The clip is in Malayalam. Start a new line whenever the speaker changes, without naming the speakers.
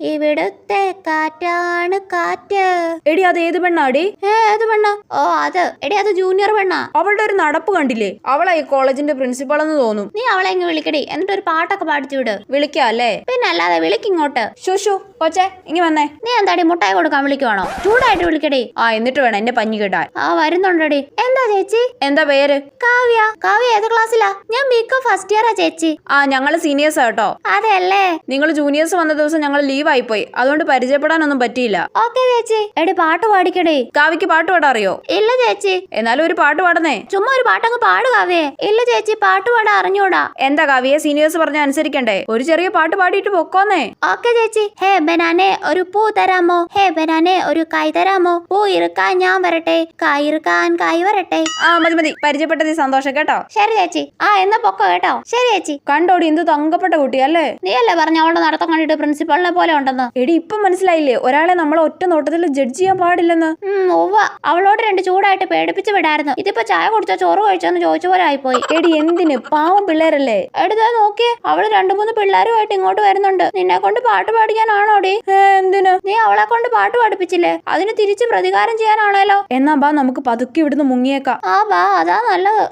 ഇവിടുത്തെ കാറ്റാണ് കാറ്റ്.
എടി അത് ഏത് പെണ്ണാടി
ഏ ഏത് പെണ്ണ. ഓ അത്. എടി അത് ജൂനിയർ പെണ്ണാ.
അവളുടെ ഒരു നടപ്പ് കണ്ടില്ലേ? അവളെ ഈ കോളേജിന്റെ പ്രിൻസിപ്പൾ എന്ന് തോന്നും.
നീ അവളെ ഇങ്ങ് വിളിക്കടി. എന്നിട്ട് ഒരു പാട്ടൊക്കെ പാടിച്ചു വിട്.
വിളിക്കാല്ലേ
പിന്നെ അല്ലാതെ വിളിക്കിങ്ങോട്ട്
ശുശു കൊച്ചെ ഇങ്ങി വന്നേ.
നീ എന്താടി മുട്ടായി കൊടുക്കാൻ വിളിക്കുവാണോ? ചൂടായിട്ട് വിളിക്കടി.
ആ എന്നിട്ട് വേണം എന്റെ പഞ്ഞി കിട്ടാൻ
ആ വരുന്നുണ്ടടി. എന്താ ചേച്ചി?
എന്താ പേര്?
കാവ്യ. കാവ്യ ഏത് ക്ലാസ്സിലാ? ഞാൻ ബികോം ഫസ്റ്റ് ഇയറാ ചേച്ചി.
ആ ഞങ്ങൾ സീനിയേഴ്സ് കേട്ടോ.
അതെയല്ലേ
നിങ്ങൾ ജൂനിയേഴ്സ് വന്ന ദിവസം ഞങ്ങൾ ലീവ് ആയിപ്പോയി അതുകൊണ്ട് പരിചയപ്പെടാനൊന്നും പറ്റിയില്ല.
ഓക്കെ ചേച്ചി. എടി പാട്ട് പാടിക്കടേ.
കാവ്യക്ക് പാട്ട് പാടാൻ അറിയോ
ഇല്ല ചേച്ചി.
എന്നാലും ഒരു പാട്ട് പാടുന്നേ.
ചുമ്മാ ഒരു പാട്ടങ്ങ് പാട് കാവ്യേ. ഇല്ല ചേച്ചി പാട്ട് പാടാൻ അറിഞ്ഞൂടാ.
എന്താ കാവ്യെ സീനിയേഴ്സ് പറഞ്ഞ അനുസരിക്കണ്ടേ? ഒരു ചെറിയ പാട്ട് പാടിയിട്ട് പൊക്കോന്നേ.
ഓക്കെ ചേച്ചി. ഹേ ബനാനെ ഒരു പൂ തരാമോ? ഹേ ബനാനെ ഒരു കൈ തരാമോ? പൂ ഇറുക്കാൻ ഞാൻ വരട്ടെ. കായ് ഇറുക്കാൻ കായ് വരട്ടെ.
ആ മതി മതി. പരിചയപ്പെട്ടതിൽ സന്തോഷം കേട്ടോ.
ശരി ചേച്ചി. ആ എന്നാ പൊക്കോ കേട്ടോ. ശരി ചേച്ചി.
കണ്ടോടി എന്ത് തങ്കപ്പെട്ട കുട്ടിയല്ലേ?
നീയല്ലേ പറഞ്ഞ അവളുടെ നടത്തം കണ്ടിട്ട് പ്രിൻസിപ്പളിനെ പോലെ ഉണ്ടെന്ന്.
എടി ഇപ്പം മനസ്സിലായില്ലേ? ഒരാളെ നമ്മൾ ഒറ്റ നോട്ടത്തിൽ ജഡ്ജ് ചെയ്യാൻ പാടില്ലെന്ന്.
അവളോട് രണ്ട് ചൂടായിട്ട് പേടിപ്പിച്ച് വിടായിരുന്നു. ഇതിപ്പോ ചായ കുടിച്ചോ ചോറ് കഴിച്ചോന്ന് ചോദിച്ച പോലെ ആയിപ്പോയി.
എടി എന്തിന്? പാവം പിള്ളേരല്ലേ?
എടുത്താ നോക്കിയേ അവൾ രണ്ടു മൂന്ന് പിള്ളേരുമായിട്ട് ഇങ്ങോട്ട് വരുന്നുണ്ട്. നിന്നെ കൊണ്ട് പാട്ട് പാടിക്കാനാണോടി
ഡി? എന്തിന്?
നീ അവളെ കൊണ്ട് പാട്ട് പഠിപ്പിച്ചില്ലേ? അതിന് തിരിച്ച് പ്രതികാരം ചെയ്യാനാണല്ലോ
എന്നാ ബാ നമുക്ക് പതുക്കെ ഇവിടുന്ന് മുങ്ങിയേക്കാം.
ആ ബാ അതാ നല്ലത്.